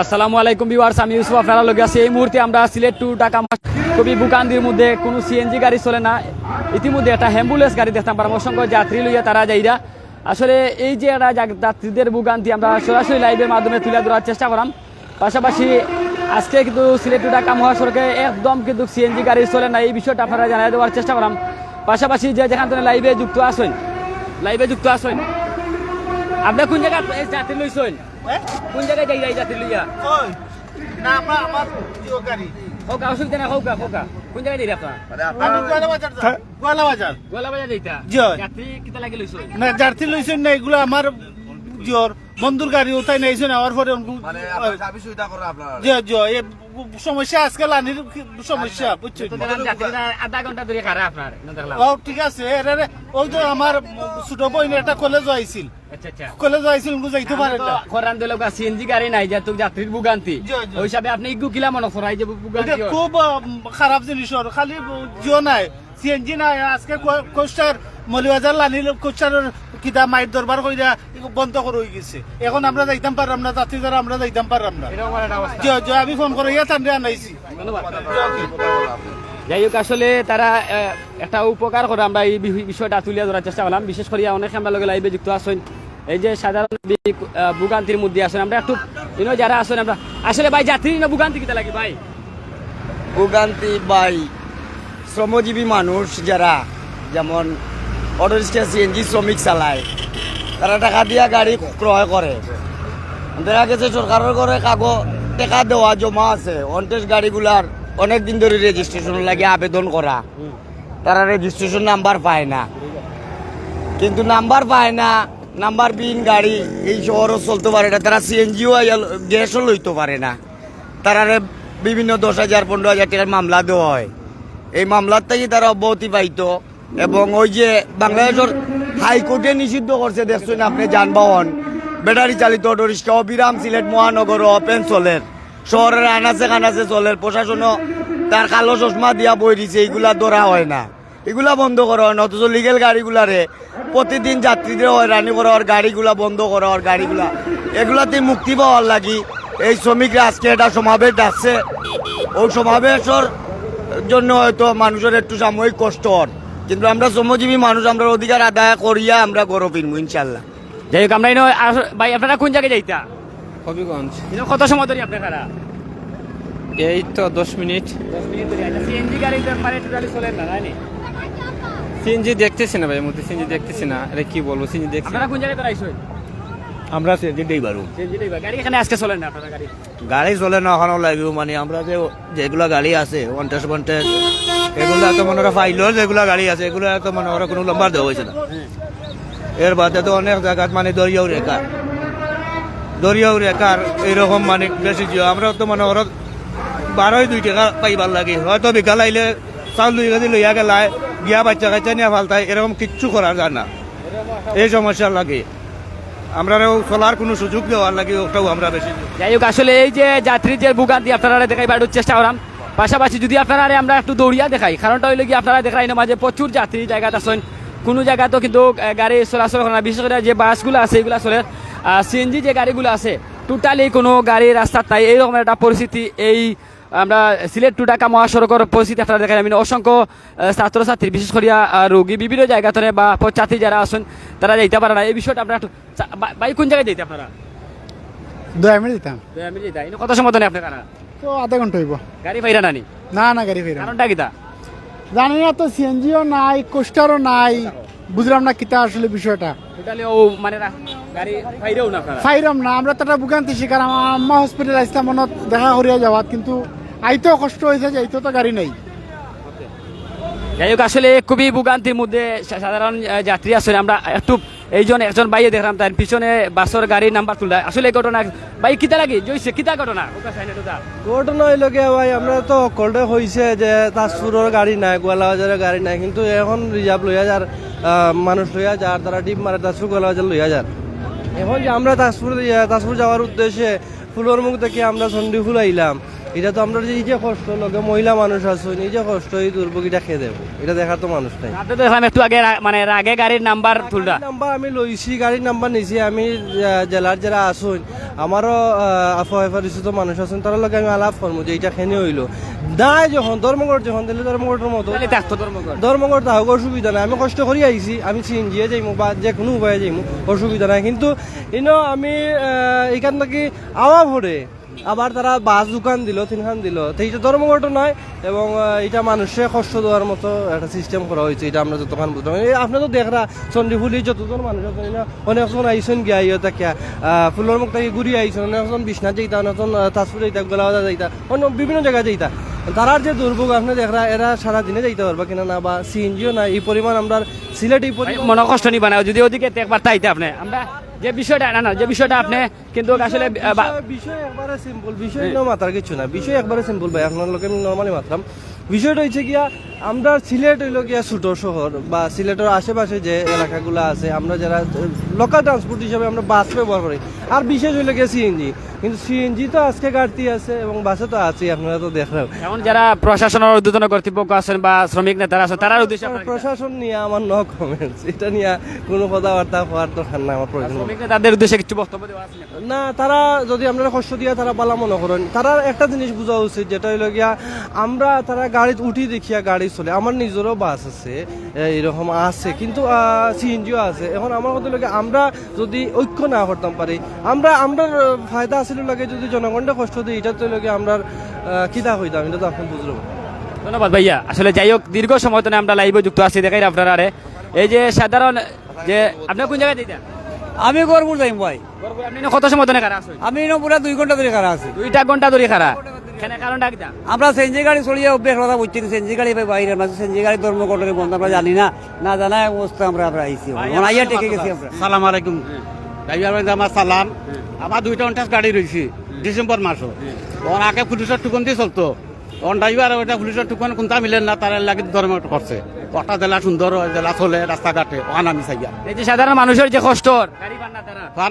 আসসালামু আলাইকুম ভিউয়ার্স, আমি ইউসুফ, আপনারা আছি। এই মুহূর্তে আমরা সিলেট টু ঢাকা কবি বুকান্দির মধ্যে কোনো সিএনজি গাড়ি চলে না। ইতিমধ্যে একটা অ্যাম্বুলেন্স গাড়ি দেখতাম পারলাম অসংখ্য যাত্রী লইয়া তারা যাইরা। আসলে এই যে একটা যাত্রীদের ভোগান্তি আমরা সরাসরি লাইভের মাধ্যমে তুলে ধরার চেষ্টা করাম। পাশাপাশি আজকে কিন্তু সিলেট টু ঢাকা মহাসড়কে একদম কিন্তু সিএনজি গাড়ি চলে না, এই বিষয়টা আপনারা জানাই দেওয়ার চেষ্টা করাম। পাশাপাশি যে যেখান থেকে লাইভে যুক্ত আসেন লাইভে যুক্ত আসেন আপনি কোন জায়গায় যাত্রী লইছেন? কোন জায়গায় যাই যাত্রী লইয়া না আমার আমার জিও গাড়ি হোকা অসুবিধা নাই হোকা হোকা। কোন জায়গায় যাই আপনার গোয়ালা বাজার যাই গোয়ালা বাজার যাইতা যাত্রী কিতা লাগি লইছো না জার্সি লইছেন না এগুলো আমার জিওর বন্ধুর গাড়ি ওটাই নাইছেন আমার পরে মানে আপনার সার্ভিস সুবিধা করে আপনার? জি জি সমস্যা আজকাল আনির সমস্যা বুঝছেন? তো দেখলাম যাত্রীরা আধা ঘণ্টা ধরে খারা আপনার ও ঠিক আছে ওই তো আমার ছোট বোন একটা কলেজ আইছিল। আচ্ছা আচ্ছা। কলেজ আইছিল যাইতে পারে না। খরান দিল সিএনজি গাড়ি নাই যে তোর যাত্রীর ভোগান্তি। জি, জি। ওই হিসাবে আপনি ইগু কিলা মনে করাই যে ভোগান্তি খুব খারাপ জিনিস খালি জিও নাই। সিএনজি নাই আজকে কোস্টার মলিবাজার লানিল কোস্টারের কিতা মাইট দরবার কইরা এগো বন্ধ করে হয়ে গেছে। এখন আমরা যাইতাম পারলাম না যাত্রী দ্বারা আমরা যাইতাম পারলাম না। আমি ফোন করে ইয়া তান্ডে আনাইছি। যাই হোক আসলে তারা আহ, একটা উপকার করে আমরা এই বিষয়টা তুলে ধরার চেষ্টা করলাম। বিশেষ করে অনেক আমরা লগে লাইভে যুক্ত আসেন এই যে সাধারণ ভোগান্তির মধ্যে আসেন আমরা একটু ইনো যারা আসেন আমরা আসলে ভাই যাত্রী না ভোগান্তি কিতা লাগে ভাই? ভোগান্তি বাই শ্রমজীবী মানুষ যারা, যেমন অটো রিক্সা সিএনজি শ্রমিক চালায়, তারা টাকা দিয়া গাড়ি ক্রয় করে। দেখা গেছে সরকারের করে কাগজ, টাকা দেওয়া জমা আছে। অন্টেস গাড়িগুলার অনেক দিন ধরে রেজিস্ট্রেশন লাগে আবেদন করা। তারা রেজিস্ট্রেশন নাম্বার পায় না। কিন্তু নাম্বার পায় না নাম্বার বিন, গাড়ি, এই শহরও চলতে পারে না। তারা সিএনজিও গ্যাসও লইতে পারে না। তারা বিভিন্ন দশ হাজার, পনেরো হাজার টাকার মামলা দেওয়া হয়। এই মামলার থেকে তারা অব্যাহতি পাইত। এবং ওই যে বাংলাদেশের হাইকোর্টে নিষিদ্ধ করছে, দেখছেন আপনি যানবাহন, ব্যাটারি চালিত অটো রিক্সা অবিরাম সিলেট মহানগর ওপেন চলের। শহরের আনাচে কানাচে চলের, প্রশাসনও তার কালো চশমা দিয়া বই দিছে, এইগুলা ধরা হয় না। এগুলা বন্ধ করা হয় অথচ লিগেল গাড়িগুলারে প্রতিদিন যাত্রীদের হয়রানি করা আর গাড়িগুলা বন্ধ করা আর গাড়িগুলা। এগুলাতে মুক্তি পাওয়ার লাগি এই শ্রমিকরা আজকে এটা সমাবেশ ডাকছে। ওই সমাবেশের জন্য হয়তো মানুষের একটু সাময়িক কষ্ট হন। কিন্তু আমরা শ্রমজীবী মানুষ আমরা অধিকার আদায় করিয়া আমরা গরো ফিরবো ইনশাল্লাহ যাই হোক আমরা ভাই আপনারা কোন জায়গায় যাইতা? হবিগঞ্জ। কত সময় ধরে আপনি খারা এই তো দশ মিনিট। সিএনজি গাড়ি চলেন না তাই সিএনজি দেখতেছি না ভাই মধ্যে সিএনজি দেখতেছি না। আরে কি বলব সিএনজি দেখছি আপনারা কোন জায়গায় দাঁড়াইছেন আমরা সেদিনটাই পারু গাড়ি এখানে আজকে চলেন না আপনারা গাড়ি? গাড়ি চলে না ওখানেও লাগবে মানে আমরা যে যেগুলো গাড়ি আছে পঞ্চাশ পঞ্চাশ এগুলো তো মনে ফাইলর যেগুলো গাড়ি আছে এগুলো তো মনে করো কোনো লম্বার দেওয়া হয়েছে না। এর বাদে তো অনেক জায়গাত মানে দরিয়াও রেখার। দরিয়াও রেখার এইরকম মানে বেশি জিও আমরা তো মনে করো বারোই দুই টাকা পাইবার লাগে। হয়তো বিকাল আইলে চাউল দুই কেজি লইয়া গেলায় বিয়া বাচ্চা কাচ্চা নিয়ে ফালতায় এরকম কিচ্ছু করার যায় না এই সমস্যা লাগে। আমরা চলার কোনো সুযোগ দেওয়ার লাগে ওটাও আমরা বেশি যাই হোক, আসলে এই যে যাত্রীর যে ভোগান্তি আপনারা দেখাই বাড়ার চেষ্টা করাম। পাশাপাশি যদি আপনারা আমরা একটু দৌড়িয়া দেখাই, কারণটা হইলে কি, আপনারা দেখাই না মাঝে প্রচুর যাত্রী জায়গাতে আসেন কোনো জায়গা তো কিন্তু গাড়ি চলাচল করে না। বিশেষ করে যে বাসগুলো আছে, এগুলো চলে সিএনজি যে গাড়িগুলো আছে টোটালি কোনো গাড়ি রাস্তার নাই। এইরকম একটা পরিস্থিতি এই, আমরা সিলেট টু ঢাকা মহাসড়কের পরিস্থিতি আপনারা দেখাই। আমি অসংখ্য ছাত্রছাত্রী, বিশেষ করিয়া রোগী, বিভিন্ন জায়গা থেকে বা পথযাত্রী যারা আছেন তারা যাইতে পারে না। এই বিষয়টা আপনারা একটু ভাই কোন জায়গায় যাইতে আপনারা? দয়া মিনিট দিতাম। তো আমি যাইতা কত সময় আপনার তো আধা ঘণ্টা হইব। গাড়ি পাইরা নানি? না না গাড়ি কারণটা কিতা জানি না তো সিএনজিও নাই কোস্টারও নাই। বুঝলাম না কিতা আসলে বিষয়টা। টোটালি ও মানে গাড়ি পাইরেও না আমরা তো একটা ভোগান্তি শিকার। আমার আম্মা হসপিটাল আসলাম মনত দেখা করিয়া যাওয়াত। কিন্তু আইতেও কষ্ট হয়েছে যে আইতেও তো গাড়ি নাই। যাই হোক আসলে খুবই ভোগান্তির মধ্যে সাধারণ যাত্রী আসলে আমরা একটু এইজন একজন বাইরে দেখলাম, তার পিছনে বাসের গাড়ির নাম্বার তুললা আসলে ঘটনা, ভাই কিতা লাগে? জইছে কিতা ঘটনা? ঘটনা হইল কি, ভাই, আমরা তো কলটে হয়েছে যে তাজপুরের গাড়ি নাই, গোয়ালাবাজারের গাড়ি নাই, কিন্তু এখন রিজার্ভ লইয়া যার মানুষ লইয়া যার, তারা ডিপ মারে তাজপুর, গোয়ালাবাজার লইয়া যার। এখন যে আমরা তাজপুর তাজপুর যাওয়ার উদ্দেশ্যে ফুলের মুখ থেকে আমরা সন্ধি ফুল আইলাম এটা তো আমরা যে কষ্ট লগে মহিলা মানুষ আছো যে কষ্ট এই দুর্ভোগীটা খেয়ে দেবো। এটা দেখার তো মানুষ নাই। তো দেখলাম একটু আগে মানে আগে গাড়ির নাম্বার তুললা নাম্বার আমি লইছি গাড়ির নাম্বার নিছি আমি জেলার যারা আসুন আমারও আফা পরিচিত মানুষ আছেন তার লগে আমি আলাপ করব যে এইটা খেনে হইল। নাই যখন ধর্মঘট যখন দিলে ধর্মঘটের মতো। ধর্মঘট। ধর্মঘট তাহলে অসুবিধা নাই। আমি কষ্ট করি আইছি আমি সিএনজিয়ে যাইমু বা যে কোনো উপায়ে যাইমু অসুবিধা নাই। কিন্তু ইনো আমি এখান থেকে আওয়া ভরে আবার তারা বাস দোকান দিল, তিনখান দিল। তো এইটা ধর্মঘট নয় এবং এটা মানুষে কষ্ট দেওয়ার মতো একটা সিস্টেম করা হয়েছে এটা আমরা যতক্ষণ বুঝলাম। আপনি তো দেখরা চন্ডীফুলি যতজন মানুষ আছেন এরা অনেকজন আইসেন গিয়া ইয়ে তাকিয়া ফুলের মুখ থেকে ঘুরি আইসেন অনেকজন বিশ্বনাথ যাইতা, অনেকজন তাজপুর যাইতা গোলাবাজা যাইতা, অন্য বিভিন্ন জায়গায় যাইতা। তারার যে দুর্ভোগ, আপনি দেখরা, এরা সারা দিনে যাইতে পারবা কিনা না বা সিএনজিও না এই পরিমাণ আমরা সিলেট এই পরিমাণ মনে কষ্ট নিবা না, যদি ওদিকে একবার তাইতে আপনি। আমরা যে বিষয়টা না না যে বিষয়টা আপনি কিন্তু আসলে বিষয়- একবারে সিম্পল বিষয় না মাথার কিছু না বিষয় একবারে সিম্পল ভাই আপনার লোকে নর্মালি মাত্রাম। বিষয়টা হচ্ছে গিয়া আমরা সিলেট হইল গিয়া ছোট শহর বা সিলেটের আশেপাশে যে এলাকাগুলো আছে আমরা যারা লোকাল ট্রান্সপোর্ট হিসাবে আমরা বাস ব্যবহার করি। আর বিশেষ হইল গিয়া সিএনজি কিন্তু সিএনজি তো আজকে ঘাটতি আছে এবং বাসে তো আছে আপনারা তো দেখলেন। এখন যারা প্রশাসনের ঊর্ধ্বতন কর্তৃপক্ষ আছেন বা শ্রমিক নেতারা আছেন তারার উদ্দেশ্যে প্রশাসন নিয়ে আমার নো কমেন্টস এটা নিয়ে কোনো কথাবার্তা হওয়ার দরকার না আমার প্রয়োজন। শ্রমিক নেতাদের উদ্দেশ্যে কিছু বক্তব্য দেওয়া আছে না তারা যদি আমরা কষ্ট দিয়া তারা পালা মনে করেন তারা একটা জিনিস বোঝা উচিত যেটা হইল গিয়া আমরা তারা গাড়িতে উঠি দেখিয়া গাড়ি চলে। আমার নিজেরও বাস আছে এরকম আছে কিন্তু সিএনজিও আছে। এখন আমার কথা লাগে আমরা যদি ঐক্য না করতাম পারি আমরা আমরা ফায়দা আসলে লাগে যদি জনগণটা কষ্ট দিই এটা তো লাগে আমরা কিতা হইতাম? এটা তো আপনি বুঝলো ধন্যবাদ ভাইয়া। আসলে যাই হোক দীর্ঘ সময় তো আমরা লাইভে যুক্ত আছি দেখাই আপনারা আরে। এই যে সাধারণ যে আপনি কোন জায়গায় দিতেন আমি গরবুর যাইম ভাই। আপনি কত সময় ধরে খারা আছেন? আমি ইনো পুরা দুই ঘণ্টা ধরে খারা আছি। দুইটা ঘণ্টা ধরে খারা আমরা সেনজি গাড়ি চলিয়ে অভ্যেস কথা বুঝছি সেনজি গাড়ি ভাই বাইরে মাঝে সেনজি গাড়ি ধর্মঘটের বন্ধ আমরা জানি না। না জানা অবস্থা আমরা আমরা আইছি। আইয়া টেকে গেছি আমরা। সালাম আলাইকুম। ড্রাইভার আমার সালাম আমার দুইটা অন্টাস গাড়ি রয়েছে ডিসেম্বর মাসও ওর আগে পুলিশের টুকন দিয়ে চলতো অন ড্রাইভার ওইটা পুলিশের টুকন কোনটা মিলেন না তার লাগে ধর্ম করছে কটা জেলা সুন্দর জেলা চলে রাস্তাঘাটে ওখান আমি চাইয়া এই যে সাধারণ মানুষের যে কষ্ট গাড়ি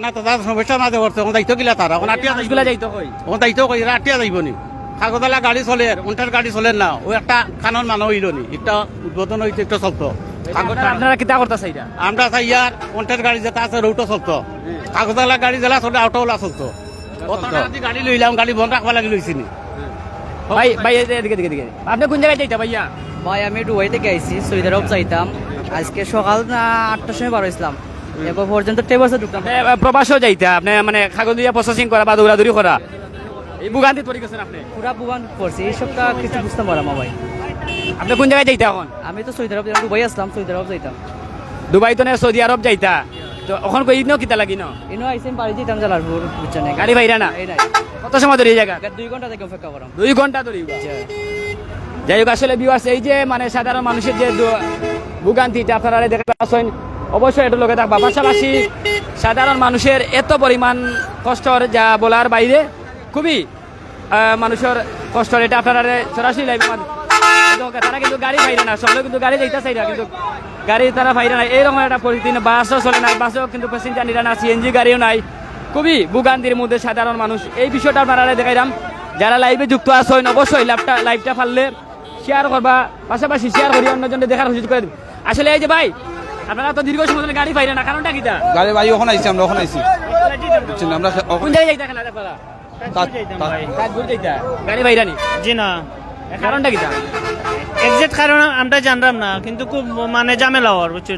না তো তার সমস্যা না করছে ওখান দায়িত্ব গিলা তারা ওখানে আটিয়া মানুষগুলা যাইতো কই ওখান দায়িত্ব কই আটিয়া যাইব নি? কাগজালা গাড়ি চলে ওনটার গাড়ি চলে না ও একটা কানন মানুষ হইল নি? একটা উদ্বোধন হইতে একটা চলতো। আপনারা- আপনারা কিতা করতেছে এটা? আমরা চাই ইয়ার গাড়ি যেটা আছে রৌটো চলতো। কাগজালা গাড়ি জেলা অটোওয়ালা চলতো। যদি গাড়ি লইলাম গাড়ি বন্ধ রাখবা লাগি লইছি ভাই ভাই এদিকে এদিকে এদিকে। আপনি কোন জায়গায় যাইতা ভাইয়া? ভাই আমি ডুবাই থেকে আইছি সৌদি আরব যাইতাম। আজকে সকাল না আটটার সময় বার হয়েছিলাম। এবার পর্যন্ত ঢুকতাম। প্রবাসও যাইতা। আপনি মানে কাগজ দিয়া প্রসেসিং করা বা দৌড়াদৌড়ি করা। এই বুগান্তি তৈরি করছেন আপনি? পুরা বুবান করছি এই সপ্তাহ কিছু বুঝতাম পারাম ভাই। আপনি কোন জায়গায় যাইতা এখন? আমি তো সৌদি আরব ডুবাই আসলাম সৌদি আরব যাইতাম। দুবাই তো না সৌদি আরব যাইতা। তো ওখান কই ইনো কিতা লাগি ন ইনো আইসেন বাড়ি যেতাম জালারপুর বুঝছেন? গাড়ি বাইরা না? এই নাই। কত সময় ধরে এই জায়গা? দুই ঘণ্টা থেকে অপেক্ষা করাম। দুই ঘণ্টা ধরে যাই হোক আসলে ভিউয়ার্স এই যে মানে সাধারণ মানুষের যে ভোগান্তিটা আপনারা দেখতে পাচ্ছেন অবশ্যই এটা লোকে থাকবা। পাশাপাশি সাধারণ মানুষের এত পরিমাণ কষ্টর যা বলার বাইরে খুবই মানুষের কষ্টর এটা আপনারা সরাসরি লাইভ তারা কিন্তু গাড়ি পাইরে না কিন্তু গাড়ি যাইতে চাই না কিন্তু গাড়ি তারা পাইরে না এইরকম একটা পরিস্থিতি বাসও চলে না বাসও কিন্তু প্যাসেঞ্জার নিরা না সিএনজি গাড়িও নাই। খুবই ভোগান্তির মধ্যে সাধারণ মানুষ। এই বিষয়টা আপনারা দেখাইলাম। যারা লাইভে যুক্ত আছেন অবশ্যই লাইভটা লাইভটা পারলে শেয়ার করবা। পাশাপাশি শেয়ার করি অন্যজনকে দেখার সুযোগ করে আসলে এই যে ভাই আপনারা তো দীর্ঘ সময় ধরে গাড়ি পাইরে না কারণটা কিটা গাড়ি বাড়ি ওখানে আইছি আমরা ওখানে আইছি। বুঝছেন আমরা কোন জায়গায় যাইতা খেলা আপনারা? গাড়ি বাইরানি জি না। কারণটা কিটা এক্সাক্ট কারণ আমরা জানলাম না কিন্তু খুব মানে ঝামেলা হওয়ার বুঝছ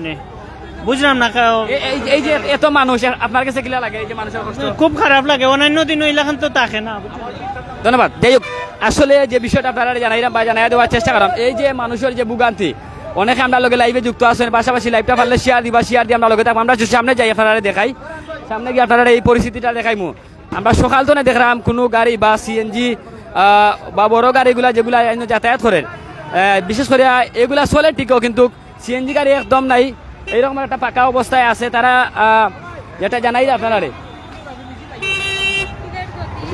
বুঝলাম না কা- এই- যে এত মানুষ আপনার কাছে কিলা লাগে? এই যে মানুষের কষ্ট? খুব খারাপ লাগে অন্যান্য দিন ওইলাখান তো থাকে না ধন্যবাদ। যাই হোক আসলে যে বিষয়টা আপনারা জানাইলাম বা জানাই দেওয়ার চেষ্টা করাম এই যে মানুষের যে ভোগান্তি অনেকে আমরা লোকে লাইভে যুক্ত আছেন পাশাপাশি লাইভটা পারলে শেয়ার দিবা শেয়ার দিয়ে আমরা লোকে থাকব। আমরা সামনে যাই আপনারা দেখাই। সামনে গিয়ে আপনারা এই পরিস্থিতিটা দেখাইমু। আমরা সকাল তো না দেখলাম কোনো গাড়ি বা সিএনজি বা বড় গাড়িগুলা যেগুলা যাতায়াত করেন। বিশেষ করে এগুলা চলে ঠিকও কিন্তু সিএনজি গাড়ি একদম নাই। এইরকম একটা পাকা অবস্থায় আছে তারা যেটা জানাই আপনারা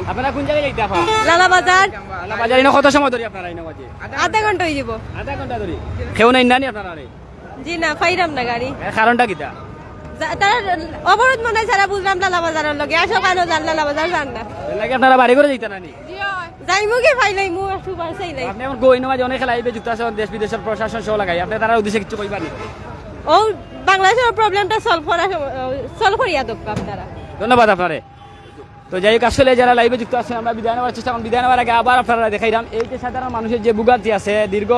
আপনারা কোন জায়গায় যাইতে আপা লালা বাজার। আল্লাহ বাজারে না কত সময় ধরে আপনারা বাজে? আধা ঘণ্টা। যাব। আধা ঘণ্টা ধরে। কেউ নাই নানি আপনারা জি না না গাড়ি। এর কারণটা কিটা যা- তারা অবরোধ মনে হয় যারা বুঝলাম লালা বাজারের লগে। আসো কেন জান লালা বাজার জান না। লাগে আপনারা বাড়ি করে যাইতে নানি যাইমু কি একটু আপনি অনেক দেশ বিদেশের প্রশাসন সহ লাগাই। আপনি তারা উদ্দেশ্যে কিছু কইবার নি? ও বাংলাদেশের প্রবলেমটা সলভ করা সলভ করিয়া দোক আপনারা ধন্যবাদ আপনারে। তো যাই হোক আসলে যারা লাইভে যুক্ত আছেন আমরা বিদায় নেওয়ার চেষ্টা করুন বিদায় নেওয়ার আগে আবার আপনারা দেখাইলাম এই যে সাধারণ মানুষের যে ভোগান্তি আছে দীর্ঘ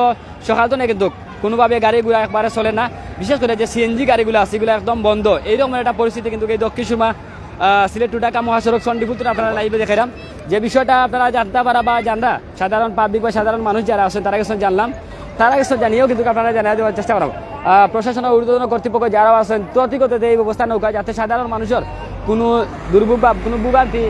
সকাল তো না কিন্তু কোনোভাবে গাড়িগুলো একবারে চলে না। বিশেষ করে যে সিএনজি গাড়িগুলো আছে এগুলো একদম বন্ধ। এইরকম একটা পরিস্থিতি কিন্তু এই দক্ষিণ সুমা সিলেট টু ঢাকা মহাসড়ক চন্ডিপুর আপনারা লাইভে দেখাইলাম। যে বিষয়টা আপনারা জানতে পারা বা জানরা, সাধারণ পাবলিক বা সাধারণ মানুষ যারা আছেন, তারা কিছু জানলাম। তারা কিছু জানিয়েও কিন্তু আপনারা জানিয়ে দেওয়ার চেষ্টা করব প্রশাসন ও ঊর্ধ্বতন কর্তৃপক্ষ যারা আছেন ততিগত এই ব্যবস্থা নৌকা, যাতে সাধারণ মানুষের কোনো দুর্ভোগ বা কোনো ভোগান্তি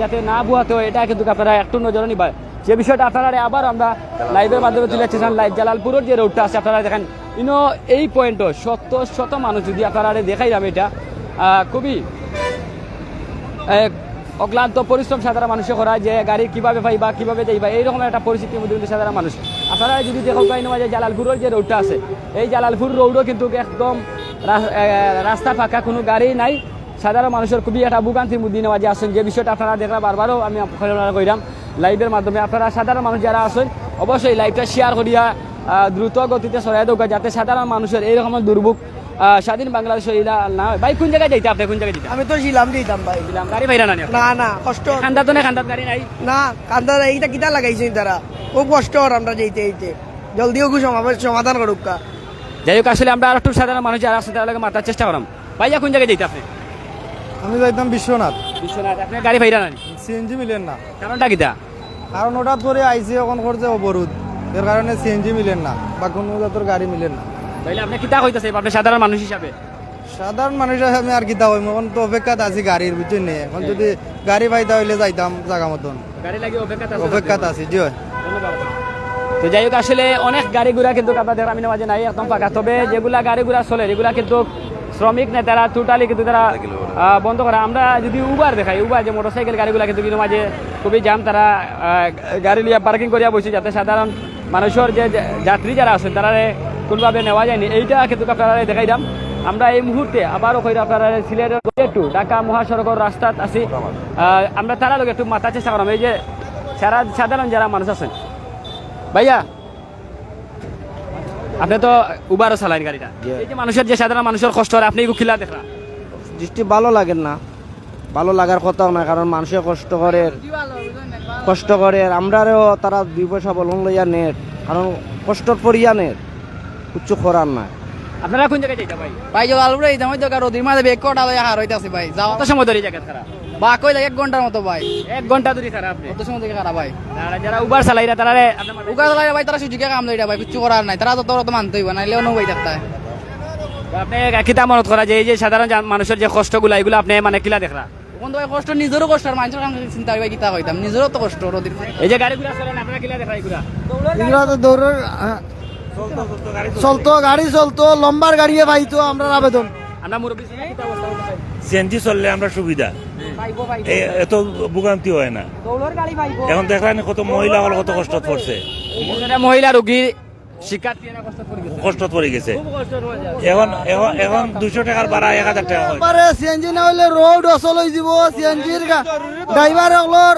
যাতে না বুয়াতে হয়, এটা কিন্তু আপনারা একটু নজরে নিবা। যে বিষয়টা আপনারা আবার আমরা লাইভের মাধ্যমে তুলে লাইভ জালালপুরের যে রোডটা আছে, আপনারা দেখেন। ইনো, এই পয়েন্টও শত শত মানুষ যদি আপনারা দেখাইলাম এটা খুবই অক্লান্ত পরিশ্রম সাধারণ মানুষে করা যে গাড়ি কীভাবে পাই বা কীভাবে যাইবা, এইরকম একটা পরিস্থিতির মধ্যে কিন্তু সাধারণ মানুষ। আপনারা যদি দেখো পাই না যে জালালপুরের যে রোডটা আছে, এই জালালপুর রোডও কিন্তু একদম রাস্তা ফাঁকা, কোনো গাড়ি নাই। সাধারণ মানুষের খুবই একটা ভোগান্তির মধ্যে নেওয়া যে আসছেন যে বিষয়টা আপনারা দেখলাম, বারবারও আমি কইলাম লাইভের মাধ্যমে। আপনারা সাধারণ মানুষ যারা আছেন, অবশ্যই লাইভটা শেয়ার করিয়া দ্রুত গতিতে সরাই দেওয়া যাতে সাধারণ মানুষের এইরকম দুর্ভোগ স্বাধীন বাংলাদেশ না। ভাই কোন জায়গায় যাইতে আপনি? কোন জায়গায় যেতে আমি তো ছিলাম দিতাম ভাই। দিলাম গাড়ি ভাইরা না নি না কষ্ট। খান্দাত তো না খান্দাত গাড়ি নাই। না কান্দার এইটা কিতা লাগাইছেন তারা? খুব কষ্ট আর আমরা যেতে যেতে জলদি ওকে সমাধান করুক কা। যাই হোক আসলে আমরা আর একটু সাধারণ মানুষ যারা আছে তারা মাথার চেষ্টা করাম। ভাইয়া কোন জায়গায় যেতে আপনি? আমি যাইতাম বিশ্বনাথ। বিশ্বনাথ। আপনি গাড়ি ভাইরা না? সিএনজি মিলেন না। কারণটা কিটা কারণ ওটার ধরে আইসি এখন করছে অবরোধ। এর কারণে সিএনজি মিলেন না বা কোনো জাতের গাড়ি মিলেন না। তাইলে আপনি কিতা হইতাছে আপনি সাধারণ মানুষ হিসাবে। সাধারণ মানুষের আমি আর কিতা হইম এখন তো অপেক্ষাত আছি গাড়ির বুঝছেন নি? এখন যদি গাড়ি পাইতা হইলে যাইতাম জাগা মতন। গাড়ি লাগি অপেক্ষা অপেক্ষাত আছি জি তো যাই হোক আসলে অনেক গাড়ি ঘোড়া কিন্তু আপনাদের আমি মাঝে নাই একদম ফাঁকা। তবে যেগুলা গাড়ি ঘোড়া চলে এগুলা কিন্তু শ্রমিক নেতারা টোটালি কিন্তু তারা বন্ধ করা। আমরা যদি উবার দেখাই উবার যে মোটরসাইকেল গাড়িগুলা কিন্তু কিন্তু মাঝে খুবই জাম তারা আহ, গাড়ি লিয়া পার্কিং করিয়া বসে যাতে সাধারণ মানুষের যে যে যাত্রী যারা আছেন তারা কোনোভাবে নেওয়া যায়নি। এইটা কিন্তু আপনারা দেখাই দাম। আমরা এই মুহূর্তে আবারও কইরা আপনারা সিলেটের একটু ঢাকা মহাসড়কের রাস্তাত আছি। আমরা তারা লোক একটু মাথা চেষ্টা করাম এই যে সারা সাধারণ যারা মানুষ আছেন। ভাইয়া আপনি তো উবারও চালান গাড়িটা। এই যে মানুষের যে সাধারণ মানুষের কষ্ট হয় আপনি খিলা দেখা দৃষ্টি ভালো লাগে না। ভালো লাগার কথাও না কারণ মানুষে কষ্ট করে। কষ্ট করে। আমরাও তারা দুই পয়সা বলন লইয়া নেট কারণ কষ্টর পরিয়া নেট। উচ্চ করার না আপনারা কোন জায়গায় যাইতা ভাই? ভাই জল আলুরে এই দামই তো রোদির মাঝে বেগ কটা হার হইতাছে ভাই যাও। কত সময় ধরে জায়গা খারাপ? বা কই এক ঘণ্টার মতো ভাই। এক ঘণ্টা ধরে খারাপ আপনি কত সময় খারাপ ভাই? যারা উবার চালাইরা তারা উকা চালাই ভাই তারা সুযোগে কাম লইরা ভাই কিছু করার নাই। তারা তো তোর তো মানতে হইব নাইলে অন্য ভাই থাকতা আপনি কিতা মনত করা যে এই যে সাধারণ মানুষের যে কষ্টগুলো এগুলো আপনি মানে কিলা দেখরা কোন ভাই কষ্ট নিজেরও কষ্ট আর মানুষের কাম চিন্তা ভাই কিতা হইতাম নিজেরও তো কষ্ট রোদির। এই যে গাড়িগুলো চলেন আপনারা কিলা দেখা এগুলা? এগুলা তো দৌড়ের চলতো গাড়ি চলতো লম্বার গাড়িয়ে পাইতো আমরা আবেদন। সিএনজি চললে আমরা সুবিধা। এত ভোগান্তি হয় না। এখন দেখলেন কত মহিলা হল কত কষ্ট পড়ছে মহিলা রোগী শিক্ষার্থী এরা কষ্ট গেছে। পড়ে। এখন এখন এখন দুশো টাকার ভাড়া এক হাজার টাকা। পারে সিএনজি না হইলে রোড অচল হয়ে যাব সিএনজির ড্রাইভার হলর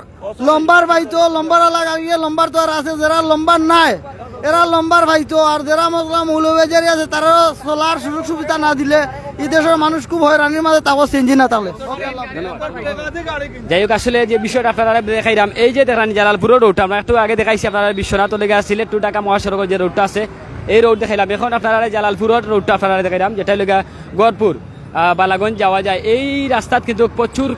লম্বার পাইতো লম্বার আলা গাড়িয়ে লম্বার তো আর আছে যারা লম্বার নাই। এরা লম্বার পাইতো আর যারা মতলাম মৌলবাজারি আছে, তারা চলার সুযোগ সুবিধা না দিলে এই দেশের মানুষ খুব হয়রানির মাঝে তাও সিএনজি না তাহলে। যাই হোক, আসলে যে বিষয়টা আপনারা দেখাইলাম, এই যে দেখেন জালালপুরের রোড আমরা একটু আগে দেখাইছি আপনারা বিশ্বনাথ লেগে সিলেট টু ঢাকা মহাসড়কের যে রোডটা আছে, এই রোড দেখাইলাম। এখন আপনারা জালালপুরের রোডটা আপনারা দেখাইলাম, যেটা লেগে গড়পুর বালাগঞ্জ যাওয়া যায়। এই রাস্তাত কিন্তু প্রচুর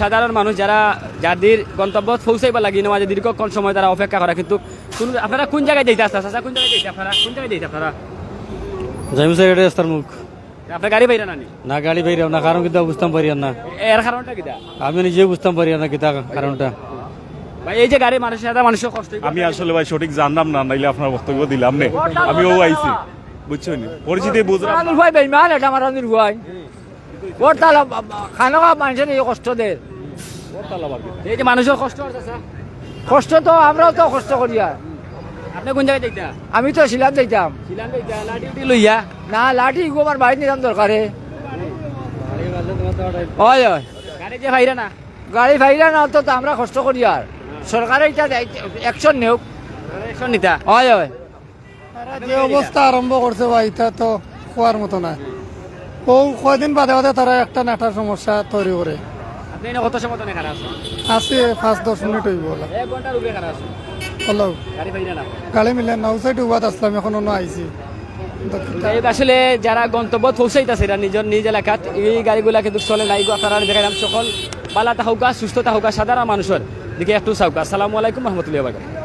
সাধারণ মানুষ যারা যাদের গন্তব্য পৌঁছাইবা লাগি নেওয়া যে দীর্ঘক্ষণ সময় তারা অপেক্ষা করা। কিন্তু কোন আপনারা কোন জায়গায় যাইতে আসতে আসতে কোন জায়গায় যাইতে আপনারা কোন জায়গায় যাইতে আপনারা? যাইম রাস্তার মুখ। আপনার গাড়ি বাইরে নানি না? গাড়ি বাইরাম না কারণ কিতা বুঝতাম পারি না। এর কারণটা কিটা আমি নিজে বুঝতাম পারি না কিতা কারণটা। ভাই এই যে গাড়ি মানুষের সাধারণ মানুষের কষ্ট আমি আসলে ভাই সঠিক জানলাম না নাইলে আপনার বক্তব্য দিলাম নে। আমি ও আইছি। বুঝছেন পরিচিতি বুঝলাম আমির ভাই বেইমান এটা আমার ভাই বড়তালা খানা মানুষের এই কষ্ট দে। এই যে মানুষের কষ্ট হচ্ছে কষ্ট তো আমরাও তো কষ্ট করি আর আপনি কোন জায়গায় যাইতা আমি তো শিলাম লইয়া না লাঠি বাড়ি নিতাম দরকারে হয় হয়। গাড়ি যে ভাইরা না? গাড়ি ভাইরা না তো আমরা কষ্ট করি আর সরকারে এটা অ্যাকশন নেওক। নিতা? হয় হয়। যে অবস্থা আরম্ভ করছে ভাই তা তো খোয়ার মতো না ও কয়দিন বাদে বাদে তারা একটা নেটার সমস্যা তৈরি করে। কত সময় আছে পাঁচ দশ মিনিট হইব হলো। গাড়ি মিলে নাও সাইড উবাদ আসলাম এখন আইছি। আসলে যারা গন্তব্য পৌঁছাইতেছে এরা নিজের নিজ এলাকাত এই গাড়িগুলা কিন্তু চলে নাই। আপনারা দেখাইলাম সকল বালা তাহৌকা সুস্থ তাহৌকা সাধারণ মানুষের দিকে একটু চাউকা আসসালামু আলাইকুম রহমতুল্লাহ বারকাত